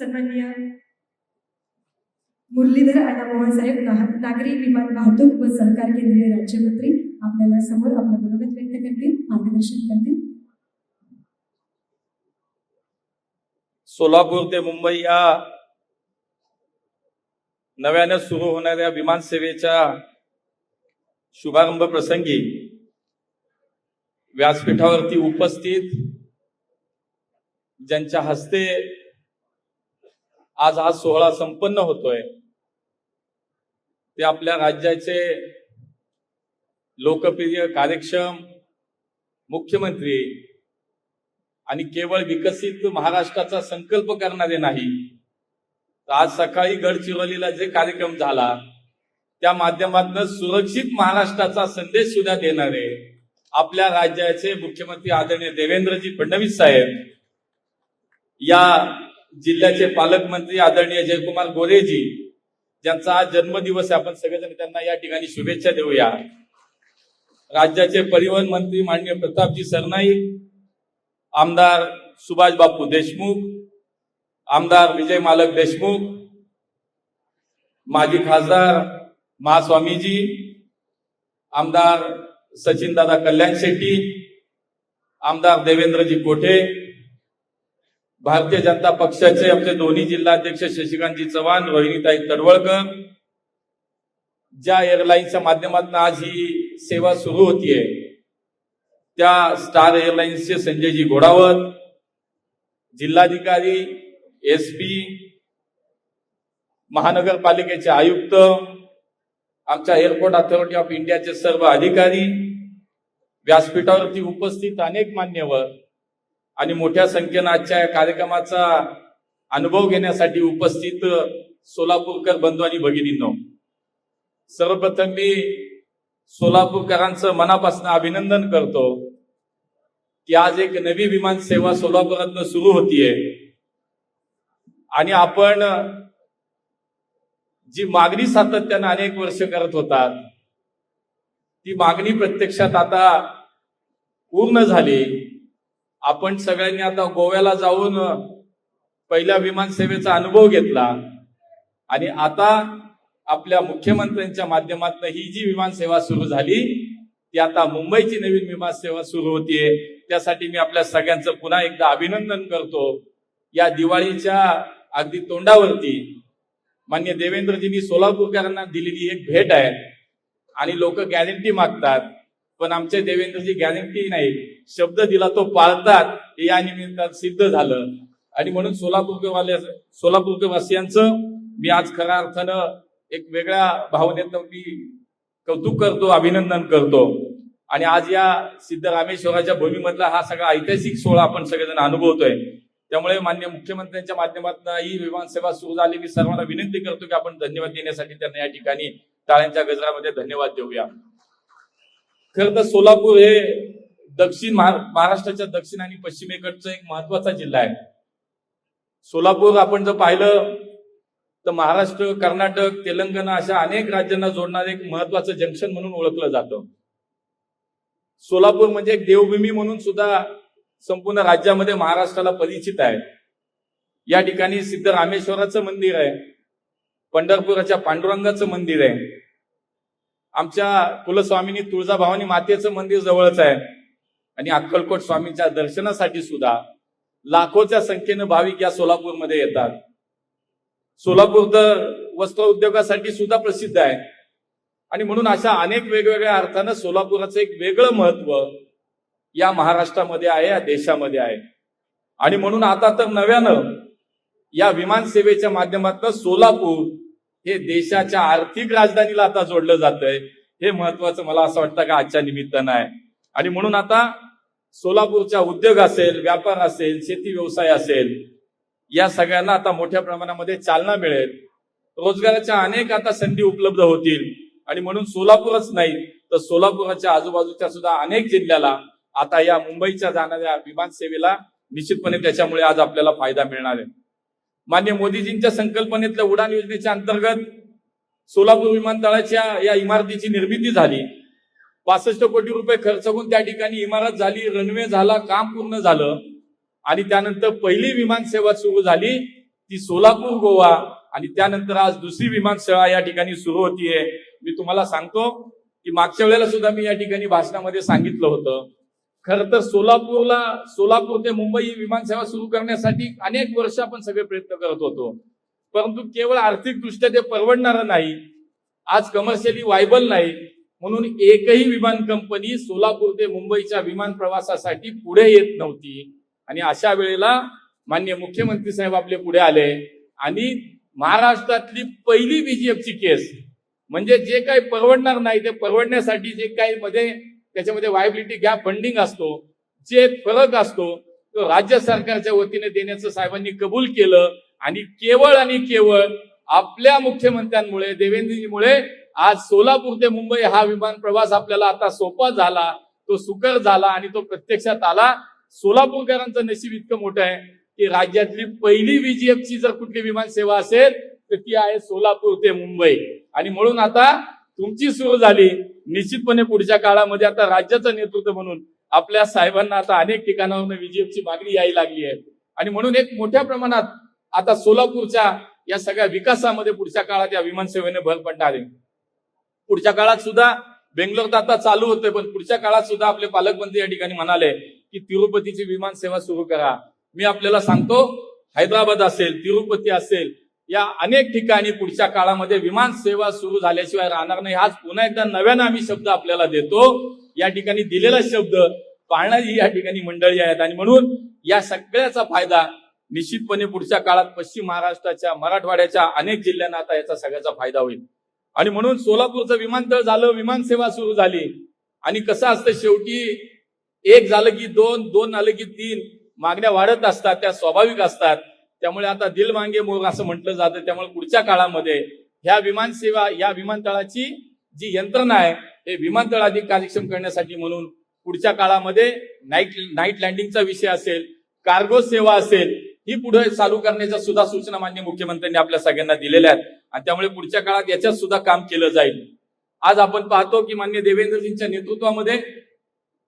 सन्माननीय मुरलीधर अण्णामोहन साहेब नागरी विमान वाहतूक व सहकार केंद्रीय राज्यमंत्री आपल्याला समोर आपलं मनोगत व्यक्त करतील मार्गदर्शन करतील. सोलापूर ते मुंबई या नव्यानं सुरू होणाऱ्या विमान सेवेच्या शुभारंभ प्रसंगी व्यासपीठावरती उपस्थित ज्यांच्या हस्ते आज हा सोहळा संपन्न होतोय. ते आपल्या राज्याचे लोकप्रिय कार्यक्षम मुख्यमंत्री आणि केवळ विकसित महाराष्ट्राचा संकल्प करणारे नाही आज सकाळी गडचिरोलीला जे कार्यक्रम झाला त्या माध्यमातून सुरक्षित महाराष्ट्राचा संदेश सुद्धा देणारे आपल्या राज्याचे मुख्यमंत्री आदरणीय देवेंद्रजी फडणवीस साहेब या जिल्ह्याचे पालकमंत्री आदरणीय जयकुमार गोरेजी ज्यांचा आज जन्मदिवस आहे आपण सगळेजण त्यांना या ठिकाणी शुभेच्छा देऊया. राज्याचे परिवहन मंत्री माननीय प्रतापजी सरनाईक आमदार सुभाष बापू देशमुख आमदार विजय मालक देशमुख माजी खासदार महास्वामीजी आमदार सचिन दादा कल्याण शेट्टी आमदार देवेंद्रजी कोठे भारतीय जनता पक्षाचे आमचे दोन्ही जिल्हाध्यक्ष शशिकांतजी चव्हाण रोहिणीताई तडवळकर ज्या एअरलाईन्सच्या माध्यमातून आज ही सेवा सुरू होतीये त्या स्टार एअरलाइन्सचे संजयजी घोडावत जिल्हाधिकारी एस पी महानगरपालिकेचे आयुक्त आमच्या एअरपोर्ट अथॉरिटी ऑफ इंडियाचे सर्व अधिकारी व्यासपीठावरती उपस्थित अनेक मान्यवर आणि मोठ्या संख्येनं आजच्या या कार्यक्रमाचा अनुभव घेण्यासाठी उपस्थित सोलापूरकर बंधू आणि भगिनींनो सर्वप्रथम मी सोलापूरकरांचं मनापासून अभिनंदन करतो की आज एक नवी विमान सेवा सोलापुरातनं सुरू होतीये. आणि आपण जी मागणी सातत्यानं अनेक वर्ष करत होतात ती मागणी प्रत्यक्षात आता पूर्ण झाली. आपण सगळ्यांनी आता गोव्याला जाऊन पहिल्या विमानसेवेचा अनुभव घेतला. आणि आता आपल्या मुख्यमंत्र्यांच्या माध्यमातून ही जी विमानसेवा सुरू झाली ती आता मुंबईची नवीन विमानसेवा सुरू होतीये. त्यासाठी मी आपल्या सगळ्यांचं पुन्हा एकदा अभिनंदन करतो. या दिवाळीच्या अगदी तोंडावरती मान्य देवेंद्रजींनी सोलापूरकरांना दिलेली एक भेट आहे. आणि लोक गॅरंटी मागतात. पण आमचे देवेंद्रची गॅरंटी नाही. शब्द दिला तो पाळतात हे या निमित्तानं सिद्ध झालं. आणि म्हणून सोलापूरवाल्या सोलापूरवासियांचं मी आज खऱ्या अर्थानं एक वेगळ्या भावनेतनं मी कौतुक करतो अभिनंदन करतो. आणि आज या सिद्ध रामेश्वराच्या भूमीमधला हा सगळा ऐतिहासिक सोहळा आपण सगळेजण अनुभवतोय. त्यामुळे मान्य मुख्यमंत्र्यांच्या माध्यमातून ही विमान सेवा सुरू झाली. मी सर्वांना विनंती करतो की आपण धन्यवाद देण्यासाठी त्यांना या ठिकाणी टाळ्यांच्या गजरामध्ये धन्यवाद देऊया. खर तर सोलापूर हे दक्षिण महा- महाराष्ट्राच्या दक्षिण आणि पश्चिमेकडचा एक महत्त्वाचा जिल्हा आहे. सोलापूर आपण जर पाहिलं तर महाराष्ट्र कर्नाटक तेलंगणा अशा अनेक राज्यांना जोडणारं एक महत्वाचं जंक्शन म्हणून ओळखलं जातं. सोलापूर म्हणजे एक देवभूमी म्हणून सुद्धा संपूर्ण राज्यामध्ये महाराष्ट्राला परिचित आहे. या ठिकाणी सिद्ध रामेश्वराचं मंदिर आहे पंढरपुराच्या पांडुरंगाचं मंदिर आहे. आमच्या कुलस्वामिनी तुळजाभवानी मातेचं मंदिर जवळच आहे. आणि अक्कलकोट स्वामींच्या दर्शनासाठी सुद्धा लाखोच्या संख्येनं भाविक या सोलापूरमध्ये येतात. सोलापूर तर वस्त्र उद्योगासाठी सुद्धा प्रसिद्ध आहे. आणि म्हणून अशा अनेक वेगवेगळ्या अर्थानं सोलापुराचं एक वेगळं महत्त्व या महाराष्ट्रामध्ये आहे या देशामध्ये आहे. आणि म्हणून आता तर नव्यानं या विमान सेवेच्या माध्यमातून सोलापूर हे देशाच्या आर्थिक राजधानीला आता जोडलं जातंय. हे महत्वाचं मला असं वाटतं का आजच्या निमित्तानं आहे. आणि म्हणून आता सोलापूरचा उद्योग असेल व्यापार असेल शेती व्यवसाय असेल या सगळ्यांना आता मोठ्या प्रमाणामध्ये चालना मिळेल. रोजगाराच्या अनेक आता संधी उपलब्ध होतील. आणि म्हणून सोलापूरच नाही तर सोलापुराच्या आजूबाजूच्या सुद्धा अनेक जिल्ह्याला आता या मुंबईच्या जाणाऱ्या विमान सेवेला निश्चितपणे त्याच्यामुळे आज आपल्याला फायदा मिळणार आहे. मान्य मोदीजींच्या संकल्पनेतल्या उडान योजनेच्या अंतर्गत सोलापूर विमानतळाच्या या इमारतीची निर्मिती झाली. पासष्ट कोटी रुपये खर्च होऊन त्या ठिकाणी इमारत झाली रनवे झाला काम पूर्ण झालं. आणि त्यानंतर पहिली विमान सेवा सुरू झाली ती सोलापूर गोवा. आणि त्यानंतर आज दुसरी विमानसेवा या ठिकाणी सुरू होतीये. मी तुम्हाला सांगतो की मागच्या वेळेला सुद्धा मी या ठिकाणी भाषणामध्ये सांगितलं होतं. खरं तर सोलापूरला सोलापूर ते मुंबई विमान विमानसेवा सुरू करण्यासाठी अनेक वर्ष आपण सगळे प्रयत्न करत होतो. परंतु केवळ आर्थिकदृष्ट्या ते परवडणारं नाही. आज कमर्शियली वायबल नाही. म्हणून एकही विमान कंपनी सोलापूर ते मुंबईच्या विमान प्रवासासाठी पुढे येत नव्हती. आणि अशा वेळेला मान्य मुख्यमंत्री साहेब आपले पुढे आले. आणि महाराष्ट्रातली पहिली बीजीएफची केस म्हणजे जे काही परवडणार नाही ते परवडण्यासाठी जे काही मध्ये त्याच्यामध्ये वायबिलिटी गॅप फंडिंग असतो जे फरक असतो तो राज्य सरकारच्या वतीने देण्याचं साहेबांनी कबूल केलं आणि केवळ आणि केवळ आपल्या मुख्यमंत्र्यांमुळे देवेंद्रजीमुळे आज सोलापूर ते मुंबई हा विमान प्रवास आपल्याला आता सोपा झाला तो सुकर झाला आणि तो प्रत्यक्षात आला. सोलापूरकरांचं नशीब इतकं मोठं आहे की राज्यातली पहिली व्हीजीएफची ची जर कुठली विमान सेवा असेल तर ती आहे सोलापूर ते मुंबई. आणि म्हणून आता तुमची सुरू झाली. निश्चितपणे पुढच्या काळामध्ये आता राज्याचं नेतृत्व म्हणून आपल्या साहेबांना आता अनेक ठिकाणावरून VGF ची मागणी यायला लागली आहे. आणि म्हणून एक मोठ्या प्रमाणात आता सोलापूरच्या या सगळ्या विकासामध्ये पुढच्या काळात या विमानसेवेने भर पडणार. आहे पुढच्या काळात सुद्धा बेंगलोर तर आता चालू होते पण पुढच्या काळात सुद्धा आपले पालकमंत्री या ठिकाणी म्हणाले की तिरुपतीची विमान सेवा सुरू करा. मी आपल्याला सांगतो हैदराबाद असेल तिरुपती असेल या अनेक ठिकाणी पुढच्या काळामध्ये विमान सेवा सुरू झाल्याशिवाय राहणार नाही. आज पुन्हा एकदा नव्यानं आम्ही शब्द आपल्याला देतो. या ठिकाणी दिलेला शब्द पाळणारी या ठिकाणी मंडळी आहेत. आणि म्हणून या सगळ्याचा फायदा निश्चितपणे पुढच्या काळात पश्चिम महाराष्ट्राच्या मराठवाड्याच्या अनेक जिल्ह्यांना आता याचा सगळ्याचा फायदा होईल. आणि म्हणून सोलापूरचं विमानतळ झालं विमान सेवा सुरू झाली. आणि कसं असतं शेवटी एक झालं की दोन दोन आलं की तीन. मागण्या वाढत असतात त्या स्वाभाविक असतात. त्यामुळे आता दिल मांगे मोर असं म्हटलं जातं. त्यामुळे पुढच्या काळामध्ये ह्या विमानसेवा या विमानतळाची जी यंत्रणा आहे हे विमानतळ अधिक कार्यक्षम करण्यासाठी म्हणून पुढच्या काळामध्ये नाईट नाईट लँडिंगचा विषय असेल कार्गो सेवा असेल ही पुढे चालू करण्याच्या सुद्धा सूचना मान्य मुख्यमंत्र्यांनी आपल्या सगळ्यांना दिलेल्या आहेत. आणि त्यामुळे पुढच्या काळात याच्यात सुद्धा काम केलं जाईल. आज आपण पाहतो की मान्य देवेंद्रजींच्या नेतृत्वामध्ये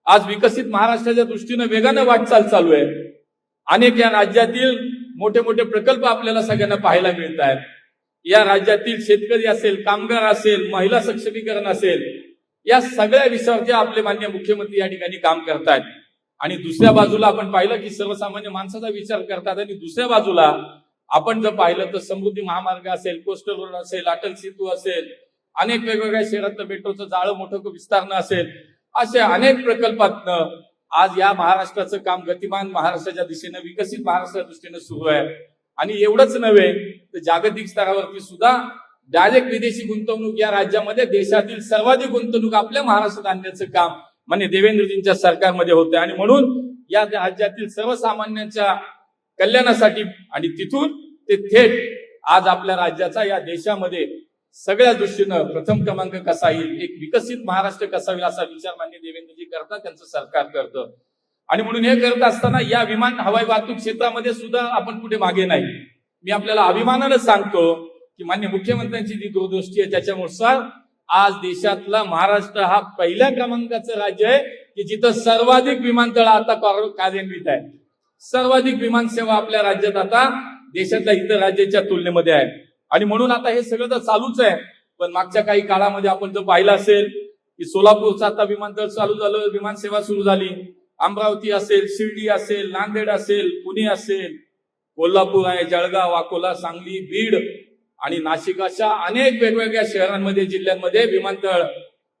आज विकसित महाराष्ट्राच्या दृष्टीनं वेगानं वाटचाल चालू आहे. अनेक या राज्यातील मोठे मोठे प्रकल्प आपल्याला सगळ्यांना पाहायला मिळत आहेत या राज्यातील शेतकरी असेल कामगार असेल महिला सक्षमीकरण असेल या सगळ्या विषयावरती आपले मान्य मुख्यमंत्री या ठिकाणी काम करतायत. आणि दुसऱ्या बाजूला आपण पाहिलं की सर्वसामान्य माणसाचा विचार करतात आणि दुसऱ्या बाजूला आपण जर पाहिलं तर समृद्धी महामार्ग असेल कोस्टल रोड असेल अटल सेतू असेल अनेक वेगवेगळ्या शहरात मेट्रोचं जाळं मोठं विस्तारणं असेल असे अनेक प्रकल्पातनं आज या महाराष्ट्राचं काम गतिमान महाराष्ट्राच्या दिशेनं विकसित महाराष्ट्राच्या दृष्टीनं सुरू आहे. आणि एवढंच नव्हे तर जागतिक स्तरावरती सुद्धा डायरेक्ट विदेशी गुंतवणूक या राज्यामध्ये देशातील सर्वाधिक गुंतवणूक आपल्या महाराष्ट्रात आणण्याचं काम म्हणजे देवेंद्रजींच्या सरकारमध्ये होतं आणि म्हणून या राज्यातील सर्वसामान्यांच्या कल्याणासाठी आणि तिथून ते थेट आज आपल्या राज्याचा या देशामध्ये सगळ्या दृष्टीनं प्रथम क्रमांक कसा येईल एक विकसित महाराष्ट्र कसा होईल असा विचार मान्य देवेंद्रजी करतात त्यांचं सरकार करतं. आणि म्हणून हे करत असताना या विमान हवाई वाहतूक क्षेत्रामध्ये सुद्धा आपण कुठे मागे नाही. मी आपल्याला अभिमानानं सांगतो की मान्य मुख्यमंत्र्यांची जी दूरदृष्टी आहे त्याच्यानुसार आज देशातला महाराष्ट्र हा पहिल्या क्रमांकाचं राज्य आहे की जिथं सर्वाधिक विमानतळ आता कार्यान्वित आहे सर्वाधिक विमानसेवा आपल्या राज्यात आता देशातल्या इतर राज्याच्या तुलनेमध्ये आहे आणि म्हणून आता हे सगळं तर चालूच आहे. पण मागच्या काही काळामध्ये आपण जर पाहिलं असेल की सोलापूरचं आता विमानतळ चालू झालं विमानसेवा सुरू झाली. अमरावती असेल शिर्डी असेल नांदेड असेल पुणे असेल कोल्हापूर आहे जळगाव अकोला सांगली बीड आणि नाशिक अशा अनेक वेगवेगळ्या शहरांमध्ये जिल्ह्यांमध्ये विमानतळ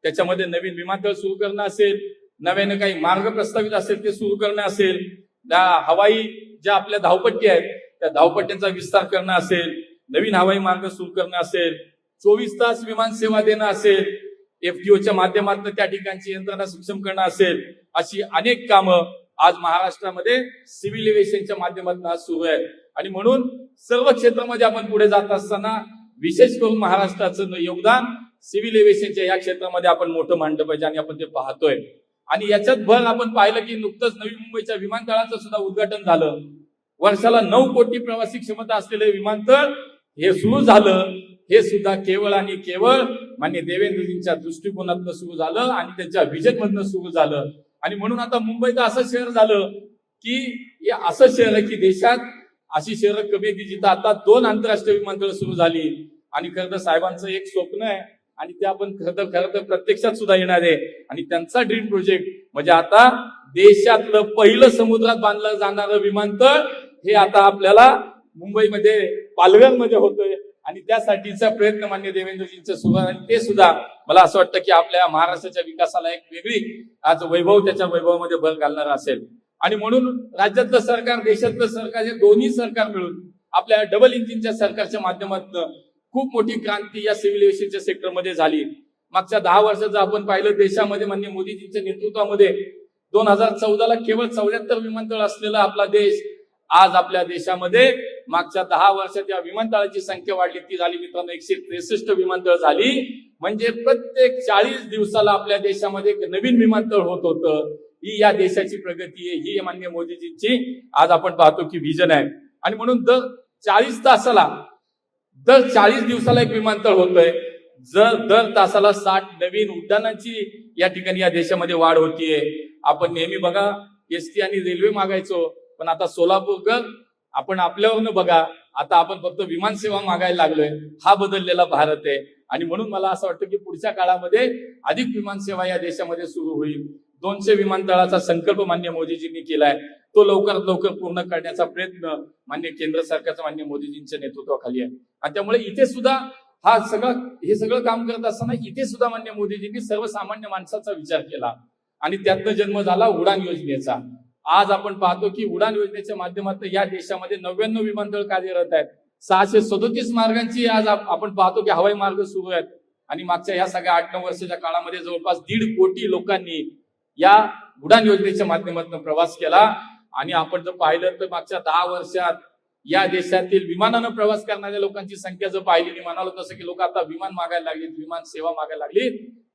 त्याच्यामध्ये नवीन विमानतळ सुरू करणं असेल नव्याने काही मार्ग प्रस्तावित असेल ते सुरू करणं असेल त्या हवाई ज्या आपल्या धावपट्टी आहेत त्या धावपट्ट्यांचा विस्तार करणं असेल नवीन हवाई मार्ग सुरू करणं असेल चोवीस तास विमान सेवा देणं असेल एफटीओच्या माध्यमातून त्या ठिकाणची यंत्रणा सक्षम करणं असेल अशी अनेक कामं आज महाराष्ट्रामध्ये सिव्हिल एव्हिएशनच्या माध्यमातून आज सुरू आहेत. आणि म्हणून सर्व क्षेत्रामध्ये आपण पुढे जात असताना विशेष करून महाराष्ट्राचं योगदान सिव्हिल एव्हिएशनच्या या क्षेत्रामध्ये आपण मोठं मांडलं पाहिजे आणि आपण ते पाहतोय. आणि याच्यात भर आपण पाहिलं की नुकतंच नवी मुंबईच्या विमानतळाचं सुद्धा उद्घाटन झालं. वर्षाला नऊ कोटी प्रवासी क्षमता असलेले विमानतळ हे सुरू झालं हे सुद्धा केवळ आणि केवळ मान्य देवेंद्रजींच्या दृष्टिकोनातनं सुरू झालं आणि त्यांच्या व्हिजन मधनं सुरू झालं. आणि म्हणून आता मुंबईचं असं शहर झालं की हे असं शहर आहे की देशात अशी शहरं कमी की जिथं आता दोन आंतरराष्ट्रीय विमानतळ सुरू झाली. आणि खरं तर साहेबांचं एक स्वप्न आहे आणि ते आपण खरं तर खरं तर प्रत्यक्षात सुद्धा येणार आहे. आणि त्यांचा ड्रीम प्रोजेक्ट म्हणजे आता देशातलं पहिलं समुद्रात बांधलं जाणारं विमानतळ हे आता आपल्याला मुंबईमध्ये पालव्यांमध्ये होतोय. आणि त्यासाठीचा प्रयत्न मान्य देवेंद्रजींचं सुरू आणि ते सुद्धा मला असं वाटतं की आपल्या महाराष्ट्राच्या विकासाला एक वेगळी आज वैभव त्याच्या वैभवामध्ये भर घालणार असेल. आणि म्हणून राज्यातलं सरकार देशातलं सरकार हे दोन्ही सरकार मिळून आपल्या डबल इंजिनच्या सरकारच्या माध्यमातून खूप मोठी क्रांती या सिव्हिल एव्हिएशनच्या सेक्टरमध्ये झाली. मागच्या दहा वर्षाचं आपण पाहिलं देशामध्ये मान्य मोदीजींच्या नेतृत्वामध्ये दोन हजार चौदाला केवळ चौऱ्याहत्तर विमानतळ असलेला आपला देश आज आपल्या देशामध्ये मागच्या दहा वर्षात या विमानतळाची संख्या वाढली ती झाली मित्रांनो एकशे त्रेसष्ट विमानतळ झाली. म्हणजे प्रत्येक चाळीस दिवसाला आपल्या देशामध्ये एक नवीन विमानतळ होत होतं. ही या देशाची प्रगती आहे ही मान्य मोदीजींची आज आपण पाहतो की व्हिजन आहे. आणि म्हणून दर चाळीस तासाला दर चाळीस दिवसाला एक विमानतळ होतोय. जर दर तासाला साठ नवीन उड्डाणांची या ठिकाणी या देशामध्ये वाढ होतीये. आपण नेहमी बघा एसटी आणि रेल्वे मागायचो पण आता सोलापूरकर आपण आपल्यावरनं बघा आता आपण फक्त विमान सेवा मागायला लागलोय हा बदललेला भारत आहे. आणि म्हणून मला असं वाटतं की पुढच्या काळामध्ये अधिक विमान सेवा या देशामध्ये सुरू होईल. दोनशे विमानतळाचा संकल्प मान्य मोदीजींनी केलाय. तो लवकरात लवकर पूर्ण करण्याचा प्रयत्न मान्य केंद्र सरकारचा मान्य मोदीजींच्या नेतृत्वाखाली आहे. आणि त्यामुळे इथे सुद्धा हा सगळं हे सगळं काम करत असताना इथे सुद्धा मान्य मोदीजींनी सर्वसामान्य माणसाचा विचार केला. आणि त्यातनं जन्म झाला उडान योजनेचा. आज आपण पाहतो की उडान योजनेच्या माध्यमातून या देशामध्ये नव्याण्णव विमानतळ कार्यरत आहेत. सहाशे सदोतीस मार्गांची आज आपण पाहतो की हवाई मार्ग सुरू आहेत. आणि मागच्या या सगळ्या आठ नऊ वर्षाच्या काळामध्ये जवळपास दीड कोटी लोकांनी या उडान योजनेच्या माध्यमातून प्रवास केला. आणि आपण जर पाहिलं तर मागच्या दहा वर्षात या देशातील विमानानं प्रवास करणाऱ्या लोकांची संख्या जर पाहिली मी म्हणालो तसं की लोक आता विमान मागायला लागली विमान सेवा मागायला लागली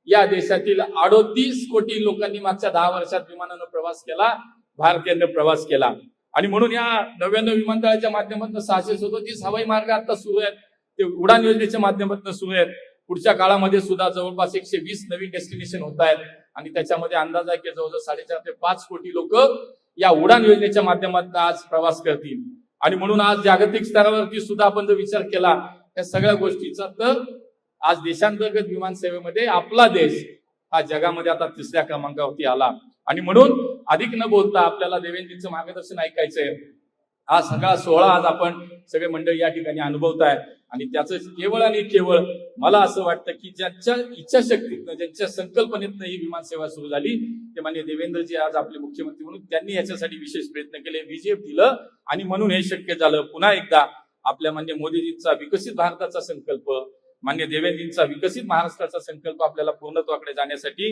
या देशातील अडोतीस कोटी लोकांनी मागच्या दहा वर्षात विमानानं प्रवास केला. भारतीयांनी प्रवास केला. आणि म्हणून या नव्याण्णव विमानतळाच्या माध्यमातून सहाशे सदोतीस हवाई मार्ग आता सुरू आहेत. ते उडान योजनेच्या माध्यमातून सुरू आहेत. पुढच्या काळामध्ये सुद्धा जवळपास एकशे वीस नवीन डेस्टिनेशन होत आहेत. आणि त्याच्यामध्ये अंदाज आहे की जवळजवळ साडेचार ते पाच कोटी लोक या उडान योजनेच्या माध्यमातून आज प्रवास करतील. आणि म्हणून आज जागतिक स्तरावरती सुद्धा आपण जर विचार केला या सगळ्या गोष्टीचा तर आज देशांतर्गत विमान सेवेमध्ये आपला देश हा जगामध्ये आता तिसऱ्या क्रमांकावरती आला. आणि म्हणून अधिक न बोलता आपल्याला देवेंद्रजींचं मार्गदर्शन ऐकायचंय. हा सगळा सोहळा आज आपण सगळे मंडळी या ठिकाणी अनुभवताय आणि त्याचं केवळ आणि केवळ मला असं वाटतं की ज्यांच्या इच्छाशक्तीतनं ज्यांच्या संकल्पनेतनं ही विमान सेवा सुरू झाली ते मान्य देवेंद्रजी आज आपले मुख्यमंत्री म्हणून त्यांनी याच्यासाठी विशेष प्रयत्न केले विजय दिलं आणि म्हणून हे शक्य झालं. पुन्हा एकदा आपल्या मान्य मोदीजींचा विकसित भारताचा संकल्प मान्य देवेंद्रजींचा विकसित महाराष्ट्राचा संकल्प आपल्याला पूर्णत्वाकडे जाण्यासाठी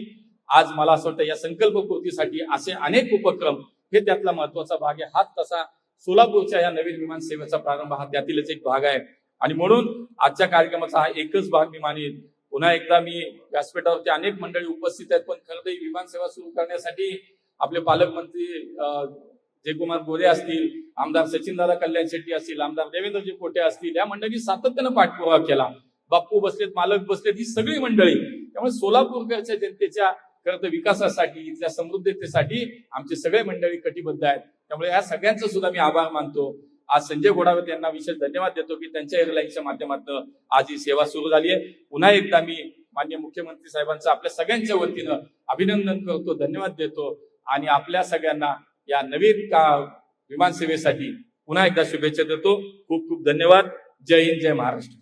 आज मला असं वाटतं या संकल्पपूर्तीसाठी असे अनेक उपक्रम हे त्यातला महत्त्वाचा भाग आहे. हाच तसा सोलापूरच्या या नवीन विमान सेवेचा प्रारंभ हा त्यातीलच एक भाग आहे. आणि म्हणून आजच्या कार्यक्रमाचा हा एकच भाग मी मानेन. पुन्हा एकदा मी व्यासपीठावरती अनेक मंडळी उपस्थित आहेत पण खरं तर ही विमान सेवा सुरू करण्यासाठी आपले पालकमंत्री अं, जयकुमार गोरे असतील आमदार सचिनदादा कल्याण शेट्टी असतील आमदार देवेंद्रजी कोटे असतील या मंडळी सातत्यानं पाठपुरावा केला. बाप्पू बसलेत मालक बसलेत ही सगळी मंडळी. त्यामुळे सोलापूरकरच्या जनतेच्या खरं तर विकासासाठी इथल्या समृद्धतेसाठी आमचे सगळे मंडळी कटिबद्ध आहेत. त्यामुळे या सगळ्यांचं सुद्धा मी आभार मानतो. आज संजय घोडावत यांना विशेष धन्यवाद देतो की त्यांच्या एअरलाईनच्या माध्यमातून आज ही सेवा सुरू झाली आहे. पुन्हा एकदा मी मान्य मुख्यमंत्री साहेबांचं आपल्या सगळ्यांच्या वतीनं अभिनंदन करतो धन्यवाद देतो आणि आपल्या सगळ्यांना या नवीन का विमान सेवेसाठी पुन्हा एकदा शुभेच्छा देतो. खूप खूप धन्यवाद. जय हिंद जय महाराष्ट्र.